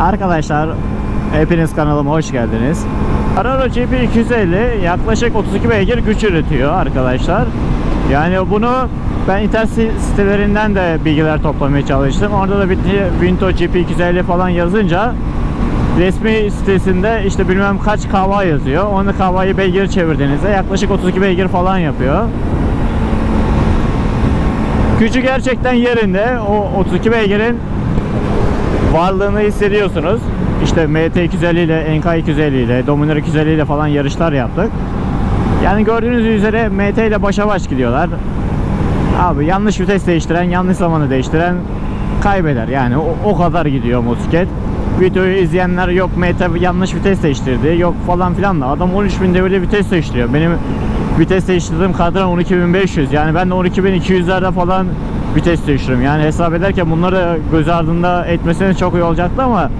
Arkadaşlar hepiniz kanalıma hoş geldiniz. Araro GP250 yaklaşık 32 beygir güç üretiyor arkadaşlar. Yani bunu ben internet sitelerinden de bilgiler toplamaya çalıştım. Orada da Vinto GP250 falan yazınca resmi sitesinde işte bilmem kaç kahva yazıyor. Onu kahvayı beygir çevirdiğinizde yaklaşık 32 beygir falan yapıyor. Gücü gerçekten yerinde. O 32 beygirin varlığını hissediyorsunuz. İşte MT250 ile, NK250 ile, Dominar 250 ile falan yarışlar yaptık. Yani gördüğünüz üzere MT ile başa baş gidiyorlar. Abi yanlış vites değiştiren, yanlış zamanı değiştiren kaybeder. Yani o, o kadar gidiyor motosiklet. Videoyu izleyenler yok MT yanlış vites değiştirdi, yok falan filan da adam 13.000 devirde vites değiştiriyor. Benim vites değiştirdiğim kadran 12.500. Yani ben de 12.200'lerde falan vites değiştiriyorum. Yani hesap ederken bunları göz ardında etmesine çok iyi olacaktı ama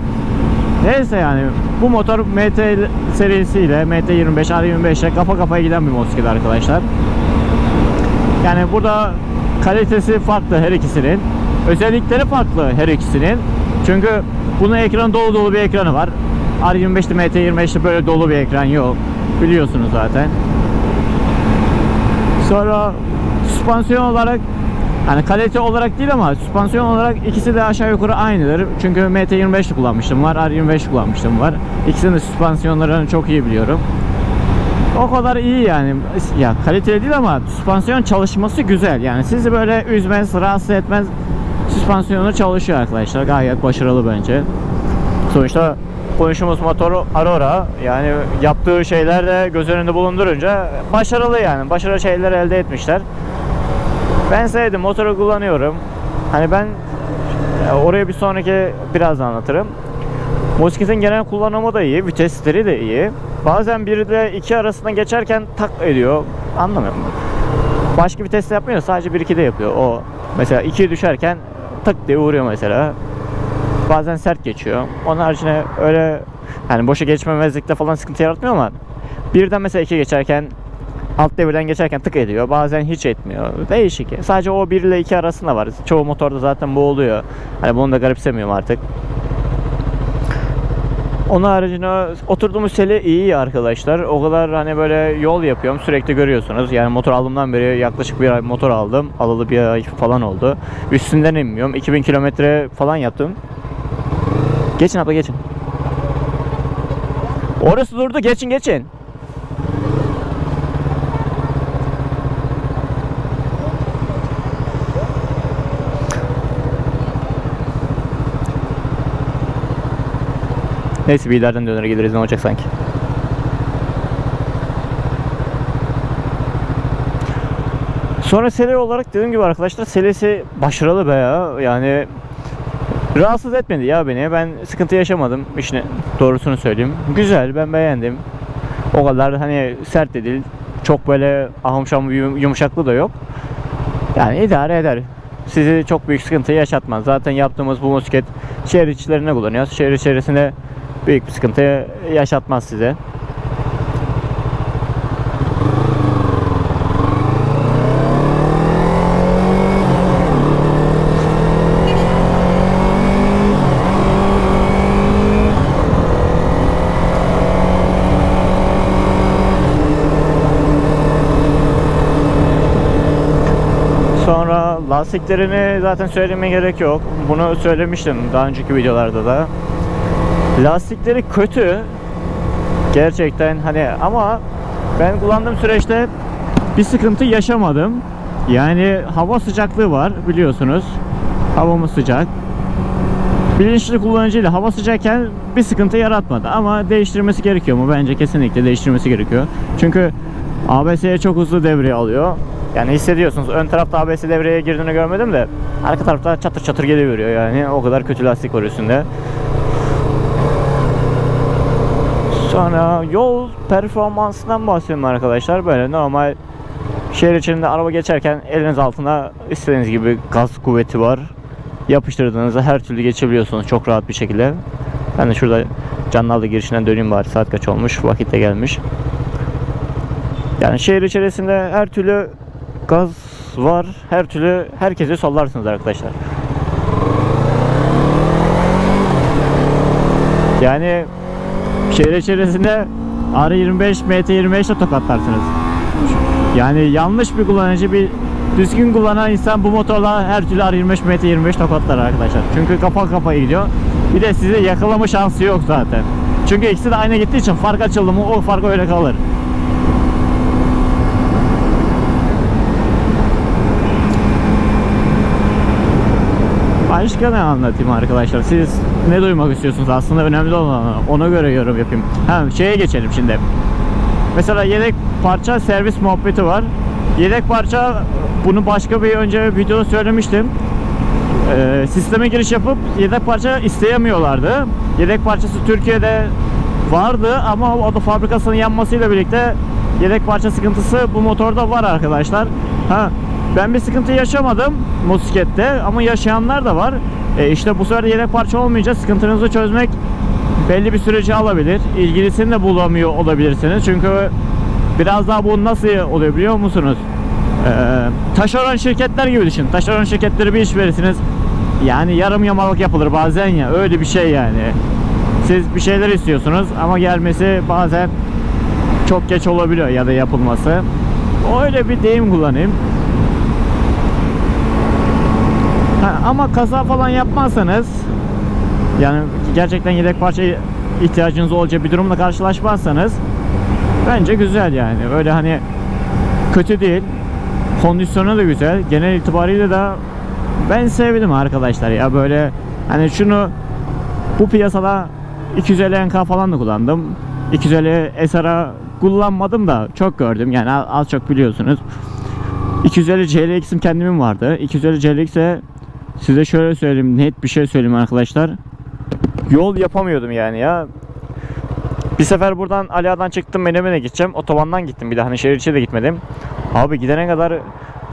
neyse yani bu motor MT serisiyle MT25 R25 ile kafa kafaya giden bir motosiklet arkadaşlar. Yani burada kalitesi farklı her ikisinin. Özellikleri farklı her ikisinin. Çünkü bunun ekranı dolu dolu bir ekranı var. R25'te MT25'te böyle dolu bir ekran yok. Biliyorsunuz zaten. Sonra süspansiyon olarak hani kalite olarak değil ama süspansiyon olarak ikisi de aşağı yukarı aynıdır. Çünkü MT25 kullanmıştım var, R25 kullanmıştım var. İkisinin de süspansiyonlarını çok iyi biliyorum. O kadar iyi yani. Ya kaliteli değil ama süspansiyon çalışması güzel. Yani sizi böyle üzmez, rahatsız etmez. Süspansiyonu çalışıyor arkadaşlar. Gayet başarılı bence. Sonuçta konuştuğumuz motoru Aurora yani yaptığı şeyler de göz önünde bulundurunca başarılı yani. Başarılı şeyler elde etmişler. Ben sevdim. Motoru kullanıyorum. Hani ben oraya bir sonraki biraz anlatırım. Motosikletin genel kullanımı da iyi. Vitesleri de iyi. Bazen 1 ile 2 arasında geçerken tak ediyor. Anlamıyorum. Başka viteste yapmıyor. Sadece 1-2'de yapıyor. O mesela 2'ye düşerken tık diye vuruyor mesela. Bazen sert geçiyor. Onun haricinde öyle yani boşa geçmemezlikte falan sıkıntı yaratmıyor ama birden mesela 2 geçerken alt devirden geçerken tık ediyor. Bazen hiç etmiyor. Değişik. Sadece o 1 ile 2 arasında var. Çoğu motorda zaten bu oluyor. Hani bunu da garipsemiyorum artık. Onun haricinde oturduğumuz seli iyi arkadaşlar. O kadar hani böyle yol yapıyorum sürekli görüyorsunuz. Yani motor aldığımdan beri yaklaşık bir ay motor aldım. Alalı bir ay falan oldu. Üstünden inmiyorum. 2000 kilometre falan yaptım. Geçin abla geçin. Orası durdu geçin geçin. Neyse bir ileriden döner geliriz ne olacak sanki. Sonra sele olarak dediğim gibi arkadaşlar selesi başarılı be ya. Yani rahatsız etmedi ya beni. Ben sıkıntı yaşamadım işine doğrusunu söyleyeyim. Güzel ben beğendim. O kadar hani sert de değil. Çok böyle ahım şahım yum- yumuşaklığı da yok. Yani idare eder. Sizi çok büyük sıkıntı yaşatmaz. Zaten yaptığımız bu motosiklet şehir içlerine kullanıyoruz. Şehir içerisinde büyük bir sıkıntı yaşatmaz size. Sonra lastiklerini zaten söylemeye gerek yok. Bunu söylemiştim daha önceki videolarda da. Lastikleri kötü. Gerçekten hani ama ben kullandığım süreçte bir sıkıntı yaşamadım. Yani hava sıcaklığı var biliyorsunuz. Havamız sıcak. Bilinçli kullanıcıyla hava sıcakken bir sıkıntı yaratmadı ama değiştirmesi gerekiyor mu? Bence kesinlikle değiştirmesi gerekiyor. Çünkü ABS'ye çok hızlı devreye alıyor. Yani hissediyorsunuz. Ön tarafta ABS devreye girdiğini görmedim de arka tarafta çatır çatır geliyor yani. O kadar kötü lastik var üstünde. Sonra yol performansından bahsedeyim arkadaşlar. Böyle normal şehir içinde araba geçerken eliniz altında istediğiniz gibi gaz kuvveti var. Yapıştırdığınızda her türlü geçebiliyorsunuz çok rahat bir şekilde. Ben de şurada canlı girişinden döneyim bari saat kaç olmuş vakit gelmiş. Yani şehir içerisinde her türlü gaz var. Her türlü herkese sollarsınız arkadaşlar. Yani şehir içerisinde R25, MT25 ile tokatlarsınız. Yani yanlış bir kullanıcı bir düzgün kullanan insan bu motorla her türlü R25, MT25 tokatlar arkadaşlar. Çünkü kafa kafaya gidiyor. Bir de sizi yakalama şansı yok zaten. Çünkü ikisi de aynı gittiği için fark açıldı mı o fark öyle kalır. Başka ne anlatayım arkadaşlar? Siz ne duymak istiyorsunuz? Aslında önemli olan ona göre yorum yapayım. Ha şeye geçelim şimdi. Mesela yedek parça servis muhabbeti var. Yedek parça bunu başka bir önce videoda söylemiştim. Ee, sisteme giriş yapıp yedek parça isteyemiyorlardı. Yedek parçası Türkiye'de vardı ama o da fabrikasının yanmasıyla birlikte yedek parça sıkıntısı bu motorda var arkadaşlar. Ha ben bir sıkıntı yaşamadım motosiklette ama yaşayanlar da var. E işte bu sefer yedek parça olmayınca sıkıntınızı çözmek belli bir süreci alabilir. İlgilisini de bulamıyor olabilirsiniz. Çünkü biraz daha bu nasıl oluyor biliyor musunuz? Ee, taşeron şirketler gibi düşün. Taşeron şirketleri bir iş verirsiniz. Yani yarım yamalak yapılır bazen ya. Öyle bir şey yani. Siz bir şeyler istiyorsunuz ama gelmesi bazen çok geç olabiliyor ya da yapılması. Öyle bir deyim kullanayım. Ha, ama kaza falan yapmazsanız yani gerçekten yedek parça ihtiyacınız olacak bir durumla karşılaşmazsanız bence güzel yani. Öyle hani kötü değil. Kondisyonu da güzel. Genel itibariyle de ben sevdim arkadaşlar ya böyle hani şunu bu piyasada 250 NK falan da kullandım. 250 SR'a kullanmadım da çok gördüm yani az çok biliyorsunuz. 250 CLX'im kendimin vardı. 250 CLX'e size şöyle söyleyeyim net bir şey söyleyeyim arkadaşlar. Yol yapamıyordum yani ya. Bir sefer buradan Aliağa'dan çıktım Menemen'e gideceğim. Otobandan gittim bir de hani şehir içi de gitmedim. Abi gidene kadar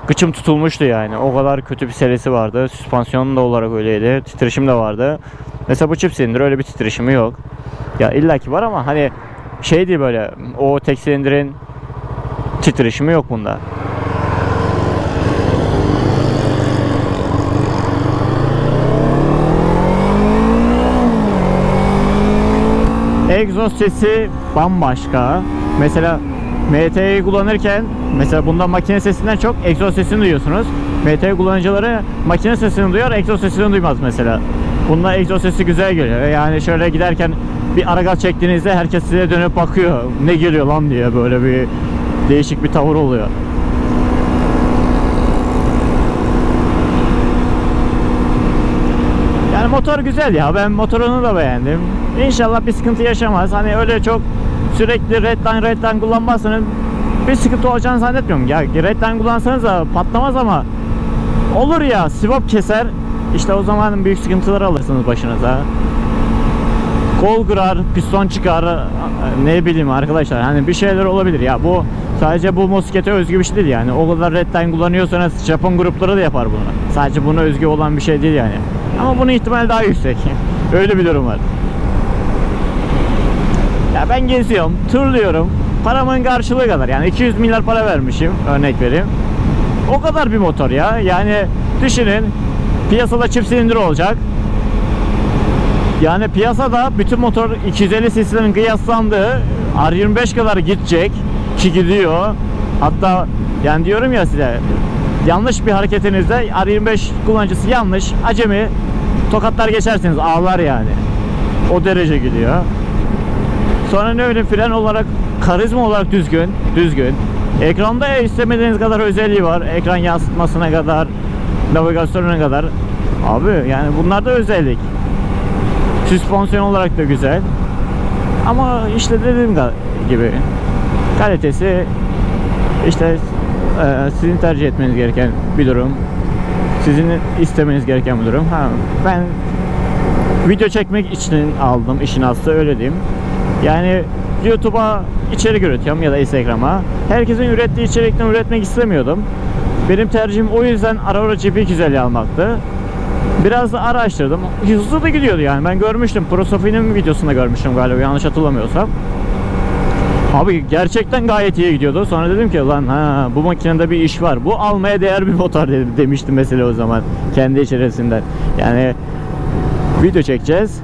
gıçım tutulmuştu yani. O kadar kötü bir serisi vardı. Süspansiyonu da olarak öyleydi. Titreşim de vardı. Mesela bu çift silindir öyle bir titreşimi yok. Ya illaki var ama hani şey böyle o tek silindirin titreşimi yok bunda. Egzoz sesi bambaşka. Mesela MT'yi kullanırken mesela bunda makine sesinden çok egzoz sesini duyuyorsunuz. MT kullanıcıları makine sesini duyar, egzoz sesini duymaz mesela. Bunda egzoz sesi güzel geliyor. Yani şöyle giderken bir ara çektiğinizde herkes size dönüp bakıyor. Ne geliyor lan diye böyle bir değişik bir tavır oluyor. Yani motor güzel ya. Ben motorunu da beğendim. İnşallah bir sıkıntı yaşamaz. Hani öyle çok sürekli redline redline kullanmazsanız bir sıkıntı olacağını zannetmiyorum. Ya redline kullansanız da patlamaz ama olur ya sivop keser. İşte o zaman büyük sıkıntılar alırsınız başınıza. Kol kırar, piston çıkar, ne bileyim arkadaşlar hani bir şeyler olabilir ya bu sadece bu motosiklete özgü bir şey değil yani o kadar redline kullanıyorsanız Japon grupları da yapar bunu sadece buna özgü olan bir şey değil yani ama bunun ihtimali daha yüksek. Öyle bir durum var. Ya ben geziyorum, turluyorum. Paramın karşılığı kadar. Yani 200 milyar para vermişim örnek vereyim. O kadar bir motor ya. Yani düşünün piyasada çift silindir olacak. Yani piyasada bütün motor 250 cc'lerin kıyaslandığı R25 kadar gidecek ki gidiyor. Hatta yani diyorum ya size yanlış bir hareketinizde R25 kullanıcısı yanlış, acemi tokatlar geçersiniz ağlar yani. O derece gidiyor. Sonra ne öyle fren olarak karizma olarak düzgün, düzgün. Ekranda istemediğiniz kadar özelliği var. Ekran yansıtmasına kadar, navigasyonuna kadar. Abi yani bunlar da özellik. Süspansiyon olarak da güzel. Ama işte dediğim gibi kalitesi işte e, sizin tercih etmeniz gereken bir durum. Sizin istemeniz gereken bir durum. Ha, ben video çekmek için aldım işin aslı öyle diyeyim. Yani YouTube'a içerik üretiyorum ya da Instagram'a. Herkesin ürettiği içerikten üretmek istemiyordum. Benim tercihim o yüzden Aurora GP250 almaktı. Biraz da araştırdım. Hızlı da gidiyordu yani. Ben görmüştüm. Pro Sofi'nin videosunda görmüştüm galiba yanlış hatırlamıyorsam. Abi gerçekten gayet iyi gidiyordu. Sonra dedim ki lan ha bu makinede bir iş var. Bu almaya değer bir motor dedim, demiştim mesela o zaman kendi içerisinden. Yani video çekeceğiz.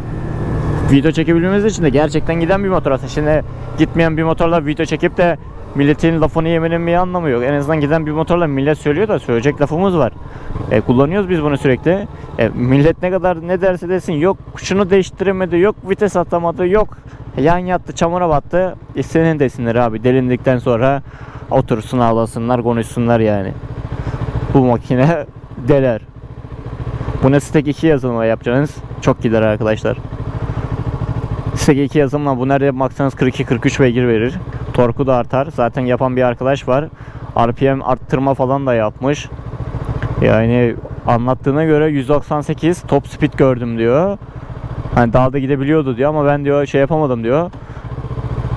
video çekebilmemiz için de gerçekten giden bir motor aslında. Şimdi gitmeyen bir motorla video çekip de milletin lafını yemenin bir anlamı yok. En azından giden bir motorla millet söylüyor da söyleyecek lafımız var. E, kullanıyoruz biz bunu sürekli. E, millet ne kadar ne derse desin yok şunu değiştiremedi, yok vites atamadı, yok yan yattı, çamura battı. E, senin desinler abi. Delindikten sonra otursun ağlasınlar, konuşsunlar yani. Bu makine deler. Buna Stack 2 yazılımla yapacaksınız. Çok gider arkadaşlar. Stack 2 yazılımla bu nerede baksanız 42-43 beygir verir. Torku da artar. Zaten yapan bir arkadaş var. RPM arttırma falan da yapmış. Yani anlattığına göre 198 top speed gördüm diyor. Hani dağda gidebiliyordu diyor ama ben diyor şey yapamadım diyor.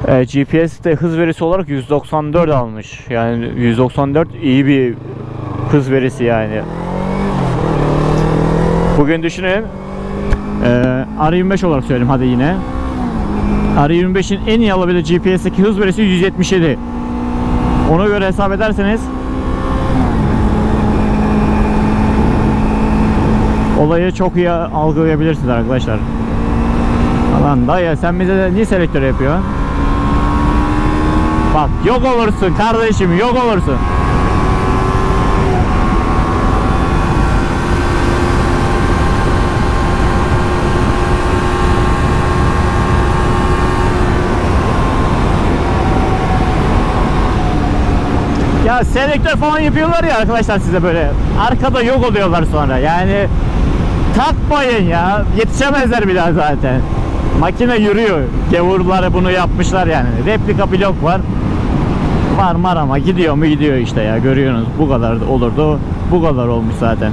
E, GPS'te hız verisi olarak 194 almış. Yani 194 iyi bir hız verisi yani. Bugün düşünün. E, R25 olarak söyleyeyim hadi yine. R25'in en iyi alabildiği GPS'teki hız verisi 177. Ona göre hesap ederseniz olayı çok iyi algılayabilirsiniz arkadaşlar. Lan dayı sen bize de niye selektör yapıyorsun? Bak yok olursun kardeşim yok olursun. Ya selektör falan yapıyorlar ya arkadaşlar size böyle. Arkada yok oluyorlar sonra. Yani takmayın ya. Yetişemezler daha zaten. Makine yürüyor. Gevurları bunu yapmışlar yani. Replika blok var. Var mar ama gidiyor mu gidiyor işte ya. Görüyorsunuz bu kadar da olurdu. Bu kadar olmuş zaten.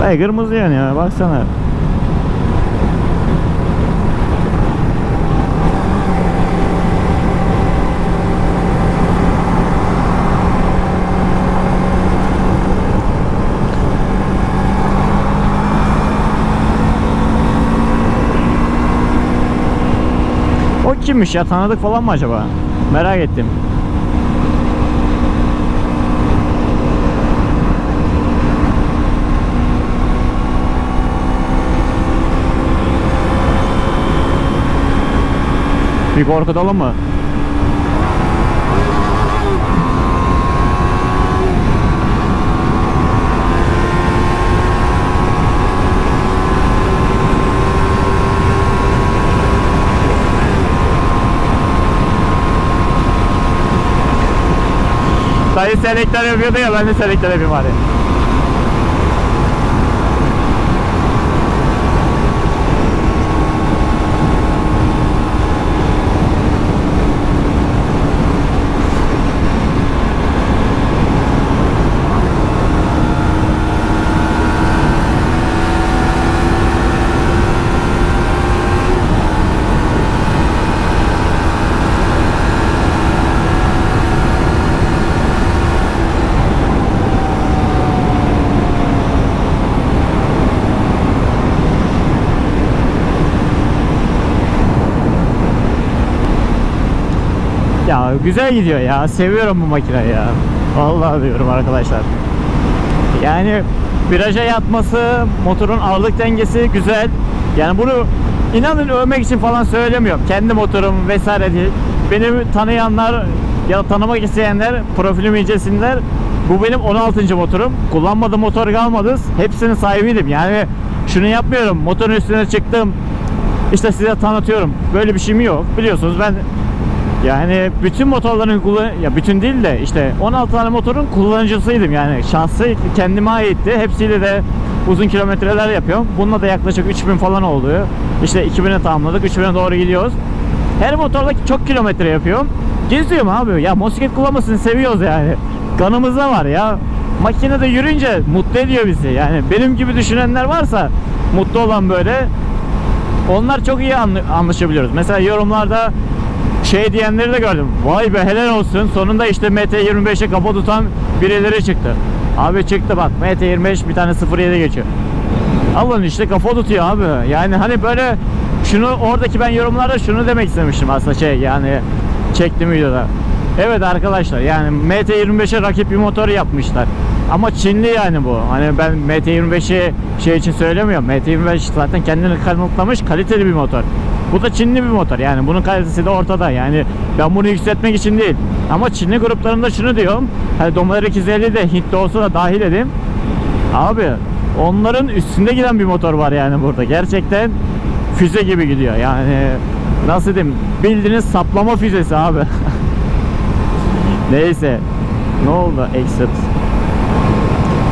Dayı kırmızı yanıyor baksana. O kimmiş ya tanıdık falan mı acaba? Merak ettim. Bir korkutalım mı? Dayı selektör yapıyordu ya ben de selektör yapayım hadi. Ya güzel gidiyor ya. Seviyorum bu makineyi ya. Vallahi diyorum arkadaşlar. Yani viraja yatması, motorun ağırlık dengesi güzel. Yani bunu inanın övmek için falan söylemiyorum. Kendi motorum vesaire değil. Beni tanıyanlar ya tanımak isteyenler profilimi incelesinler. Bu benim 16. motorum. Kullanmadığım motor kalmadı. Hepsinin sahibiydim. Yani şunu yapmıyorum. Motorun üstüne çıktım. İşte size tanıtıyorum. Böyle bir şeyim yok. Biliyorsunuz ben yani bütün motorların kullan ya bütün değil de işte 16 tane motorun kullanıcısıydım yani şahsı kendime aitti. Hepsiyle de uzun kilometreler yapıyorum. Bununla da yaklaşık 3000 falan oluyor. İşte 2000'e tamamladık. 3000'e doğru gidiyoruz. Her motorla çok kilometre yapıyorum. Geziyorum abi. Ya motosiklet kullanmasını seviyoruz yani. Kanımızda var ya. Makinede yürüyünce mutlu ediyor bizi. Yani benim gibi düşünenler varsa mutlu olan böyle onlar çok iyi anlaşabiliyoruz. Mesela yorumlarda şey diyenleri de gördüm. Vay be helal olsun. Sonunda işte MT25'e kafa tutan birileri çıktı. Abi çıktı bak MT25 bir tane 07 geçiyor. Alın işte kafa tutuyor abi. Yani hani böyle şunu oradaki ben yorumlarda şunu demek istemiştim aslında şey yani çektim videoda. Evet arkadaşlar yani MT25'e rakip bir motor yapmışlar. Ama Çinli yani bu. Hani ben MT25'i şey için söylemiyorum. MT25 zaten kendini kanıtlamış kaliteli bir motor. Bu da Çinli bir motor. Yani bunun kalitesi de ortada. Yani ben bunu yükseltmek için değil. Ama Çinli gruplarında şunu diyorum. Hani Dominar 250 de Hintli olsa da dahil edeyim. Abi onların üstünde giden bir motor var yani burada. Gerçekten füze gibi gidiyor. Yani nasıl diyeyim? Bildiğiniz saplama füzesi abi. Neyse. Ne oldu? Exit.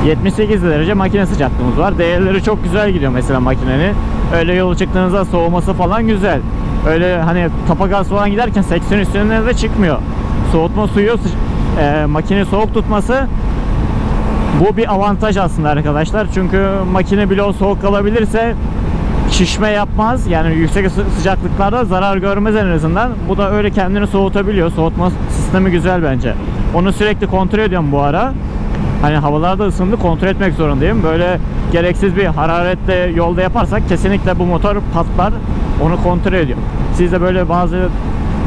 78 derece makine sıcaklığımız var. Değerleri çok güzel gidiyor mesela makinenin. Öyle yola çıktığınızda soğuması falan güzel. Öyle hani tapa gaz falan giderken 80 üstüne de çıkmıyor. Soğutma suyu e, makine soğuk tutması bu bir avantaj aslında arkadaşlar. Çünkü makine bloğu soğuk kalabilirse şişme yapmaz. Yani yüksek sıcaklıklarda zarar görmez en azından. Bu da öyle kendini soğutabiliyor. Soğutma sistemi güzel bence. Onu sürekli kontrol ediyorum bu ara. Hani havalarda ısındı kontrol etmek zorundayım. Böyle gereksiz bir hararetle yolda yaparsak kesinlikle bu motor patlar. Onu kontrol ediyorum. Sizde böyle bazı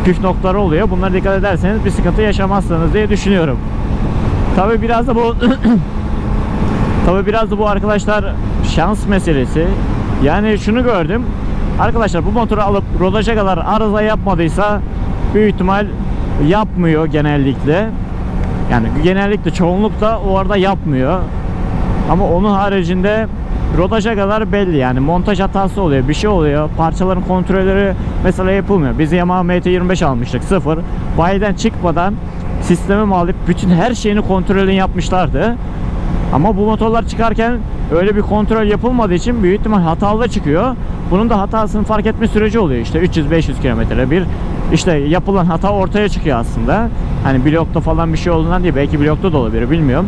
püf noktaları oluyor. Bunlara dikkat ederseniz bir sıkıntı yaşamazsınız diye düşünüyorum. Tabi biraz da bu Tabi biraz da bu arkadaşlar şans meselesi. Yani şunu gördüm. Arkadaşlar bu motoru alıp rodaja kadar arıza yapmadıysa büyük ihtimal yapmıyor genellikle. Yani genellikle çoğunlukla o arada yapmıyor. Ama onun haricinde rodaja kadar belli yani montaj hatası oluyor bir şey oluyor parçaların kontrolleri mesela yapılmıyor biz Yamaha MT25 almıştık sıfır bayiden çıkmadan sistemi alıp bütün her şeyini kontrolünü yapmışlardı ama bu motorlar çıkarken öyle bir kontrol yapılmadığı için büyük ihtimal hatalı da çıkıyor. Bunun da hatasını fark etme süreci oluyor. İşte 300-500 kilometre bir işte yapılan hata ortaya çıkıyor aslında. Hani blokta falan bir şey olduğundan değil. Belki blokta da olabilir bilmiyorum.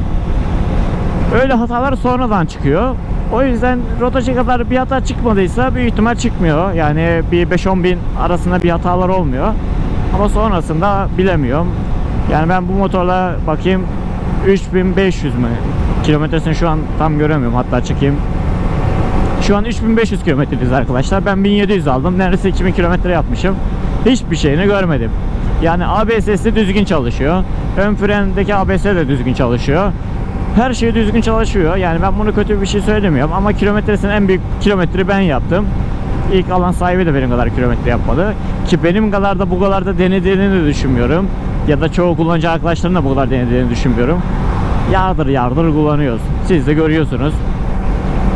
Öyle hatalar sonradan çıkıyor. O yüzden rotaja kadar bir hata çıkmadıysa büyük ihtimal çıkmıyor. Yani bir 5-10 bin arasında bir hatalar olmuyor. Ama sonrasında bilemiyorum. Yani ben bu motorla bakayım 3500 mü? Kilometresini şu an tam göremiyorum. Hatta çıkayım. Şu an 3500 kilometreyiz arkadaşlar. Ben 1700 aldım. Neredeyse 2000 kilometre yapmışım. Hiçbir şeyini görmedim. Yani ABS'si düzgün çalışıyor. Ön frendeki ABS de düzgün çalışıyor. Her şey düzgün çalışıyor. Yani ben bunu kötü bir şey söylemiyorum. Ama kilometresinin en büyük kilometreyi ben yaptım. İlk alan sahibi de benim kadar kilometre yapmadı. Ki benim kadar da bu kadar da denediğini de düşünmüyorum. Ya da çoğu kullanıcı arkadaşlarım da bu kadar denediğini düşünmüyorum. Yardır yardır kullanıyoruz. Siz de görüyorsunuz.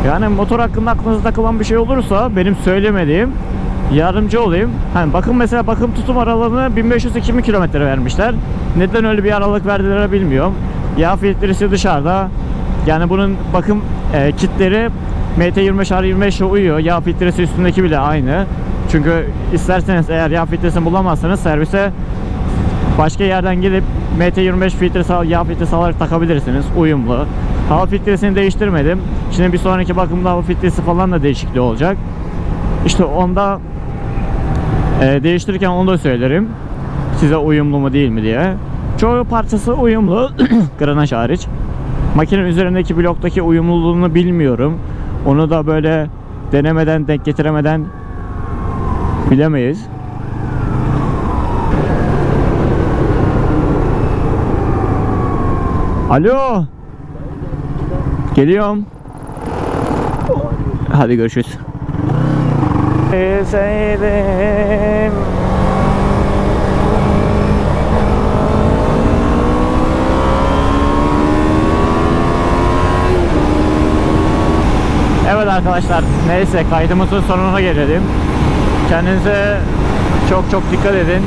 Yani motor hakkında aklınızda takılan bir şey olursa benim söylemediğim yardımcı olayım. Hani bakın mesela bakım tutum aralığını 1500-2000 kilometre vermişler. Neden öyle bir aralık verdiler bilmiyorum. Yağ filtresi dışarıda. Yani bunun bakım e, kitleri MT25 R25 ile uyuyor. Yağ filtresi üstündeki bile aynı. Çünkü isterseniz eğer yağ filtresini bulamazsanız servise başka yerden gelip MT25 filtresi yağ filtresi alarak takabilirsiniz. Uyumlu. Hava filtresini değiştirmedim. Şimdi bir sonraki bakımda hava filtresi falan da değişikliği olacak. İşte onda e, değiştirirken onu da söylerim. Size uyumlu mu değil mi diye. Çoğu parçası uyumlu. Granaj hariç. Makinenin üzerindeki bloktaki uyumluluğunu bilmiyorum. Onu da böyle denemeden denk getiremeden bilemeyiz. Alo. Geliyorum. Hadi görüşürüz. Sevdim. Evet arkadaşlar neyse kaydımızın sonuna gelelim. Kendinize çok çok dikkat edin.